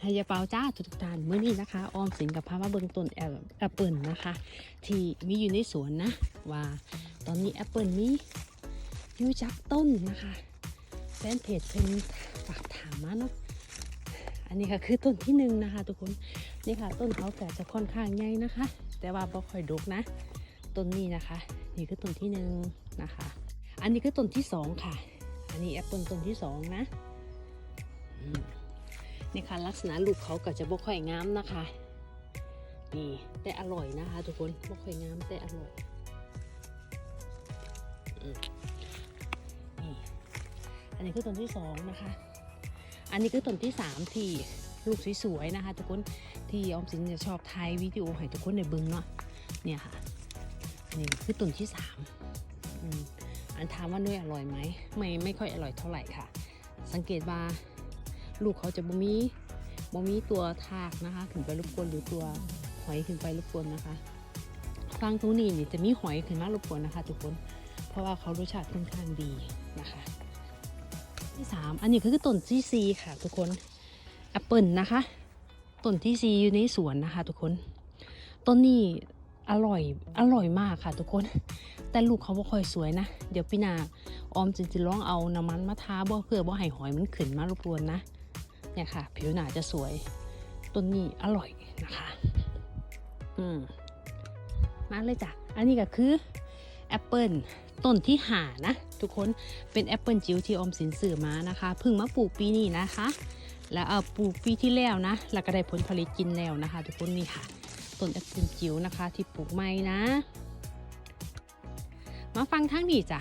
ให้ยาเปาจ้าทุกท่านเมื่อนี้นะคะ ออมสินกับพามาเบิงต้นแอปเปิลนะคะ ที่มีอยู่ในสวนนะ ว่าตอนนี้แอปเปิลมีอยู่จักต้นนะคะแฟนเพจเพิ่นฝากถามมาเนาะอันนี้ค่ะคือต้นที่หนึ่งนะคะ ทุกคนนี่ค่ะ ต้นเขาแต่จะค่อนข้างใหญ่นะคะ แต่ว่าบ่ค่อยดกนะ ต้นนี้นะคะ นี่คือต้นที่หนึ่งนะคะ อันนี้คือต้นที่สองค่ะ อันนี้แอปเปิลต้นที่สองนะอืม นี่ค่ะลักษณะลูกเขาก็จะบ่ค่อยงามนะคะนี่แต่อร่อยนะคะ ทุกคนบ่ค่อยงามแต่อร่อยนี่อันนี้คือต้นที่สองนะคะ อันนี้คือต้นที่สามที่ลูกสวยๆนะคะ ทุกคนที่ออมสินจะชอบถ่ายวิดีโอให้ทุกคนได้เบิ่งเนาะเนี่ยค่ะอันนี้คือต้นที่สามอันถามว่านุ้ยอร่อยไหมไม่ไม่ค่อยอร่อยเท่าไหร่ค่ะ สังเกตว่า ลูกเขาจะบ่มีบ่มีตัวทากนะคะขึ้นไปรบกวนหรือตัวหอยขึ้นไปรบกวนนะคะฟังตรงนี้นี่จะมีหอยขึ้นมารบกวนนะคะ ทุกคน เพราะว่าเขารสชาติค่อนข้างดีนะคะ ที่สามอันนี้คือต้นที่ซีค่ะ ทุกคนแอปเปิลนะคะต้นที่ซีอยู่ในสวนนะคะ ทุกคนต้นนี้อร่อยอร่อยมากค่ะทุกคน แต่ลูกเขาบ่ค่อยสวยนะ เดี๋ยวพี่นาออมจินจะลองเอาน้ำมันมาทาบ่เพื่อบ่ให้หอยมันขึ้นมารบกวนนะ เนี่ยค่ะ ผิวหนาจะสวยต้นนี้อร่อยนะคะ อืมมาเลยจ้ะ อันนี้ก็คือแอปเปิลต้นที่หานะ ทุกคนเป็นแอปเปิลจิ๋วที่อมสินสื่อมานะคะเพิ่งมาปลูกปีนี้นะคะ แล้วเอาปลูกปีที่แล้วนะ แล้วก็ได้ผลผลิตกินแล้วนะคะ ทุกคนนี่ค่ะต้นแอปเปิลจิ๋วนะคะ ที่ปลูกใหม่นะ มาฟังทั้งนี้จ้ะ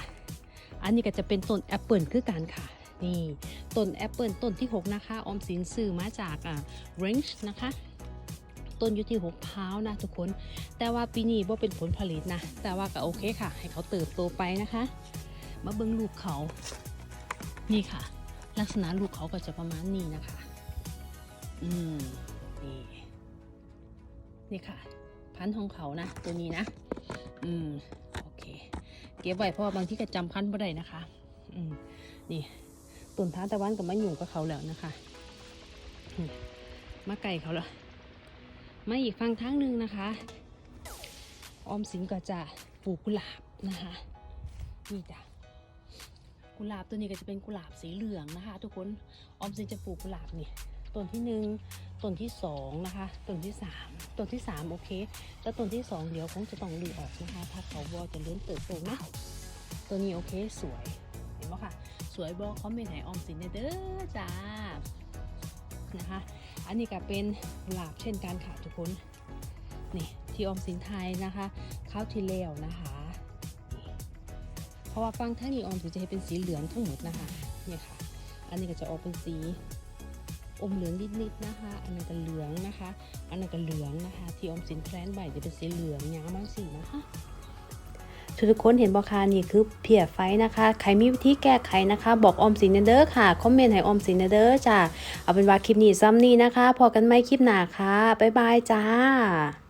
อันนี้ก็จะเป็นต้นแอปเปิลคือกันค่ะ นี่ต้นแอปเปิลต้นที่ 6 นะคะ ออมสินซื้อมาจากอ่า range นะคะต้นอยู่ที่6พร้านะทุกคน แต่ว่าปีนี้ว่าเป็นผลผลิตนะ แต่ว่าก็โอเคค่ะ ให้เขาเติบโตไปนะคะ มาเบิ้งลูกเขา นี่ค่ะ ลักษณะลูกเขาก็จะประมาณนี้นะคะ อืม นี่ นี่ค่ะ พันธุ์ของเขานะ ตัวนี้นะ อืม โอเค เก็บไว้เพราะว่าบางที่ก็จำพันธุ์ไม่ได้นะคะ อืม นี่ ต้นทาตะวันกับมะยุ่กับเขาแล้วนะคะมาไก่เขาแล้วมาอีกฟังทางหนึ่งนะคะออมสินก็จะปลูกกุหลาบนะคะนี่จ้ะกุหลาบตัวนี้ก็จะเป็นกุหลาบสีเหลืองนะคะ ทุกคนออมสินจะปลูกกุหลาบนี่ต้นที่หนึ่งต้นที่สองนะคะต้นที่สามต้นที่สามโอเคแต่ต้นที่สองเดี๋ยวคงจะต้องรื้อออกนะคะ ถ้าเขาบอจะเลื่อนเติบโตนะตัวนี้โอเคสวยเห็นไหมค่ะ วยบอเขาไม่ไหนออมสินเด้อจ้านะคะ อันนี้ก็เป็นกุหลาบเช่นกันค่ะทุกคนนี่ที่ออมสินไทยนะคะข้าวที่แล้วนะคะ เพราะว่าฟังท่างนี้ออมสินจะให้เป็นสีเหลืองทั้งหมดนะคะเนี่ยค่ะ อันนี้ก็จะออกเป็นสีอมเหลืองนิดๆนะคะ อันนั้นก็เหลืองนะคะ อันนั้นก็เหลืองนะคะ ที่ออมสินแพลนใบจะเป็นสีเหลืองยาวมากสีนะคะ ทุกคนเห็นบอคานี่คือเพียไฟนะคะใครมีวิธีแก้ไขนะคะ บอกออมสินเด้อค่ะคอมเมนต์ให้ออมสินเด้อจ้าเอาเป็นว่าคลิปนี้ซ้ำนี้นะคะ พอกันไหมคลิปหน้าค่ะบ๊ายบายจ้า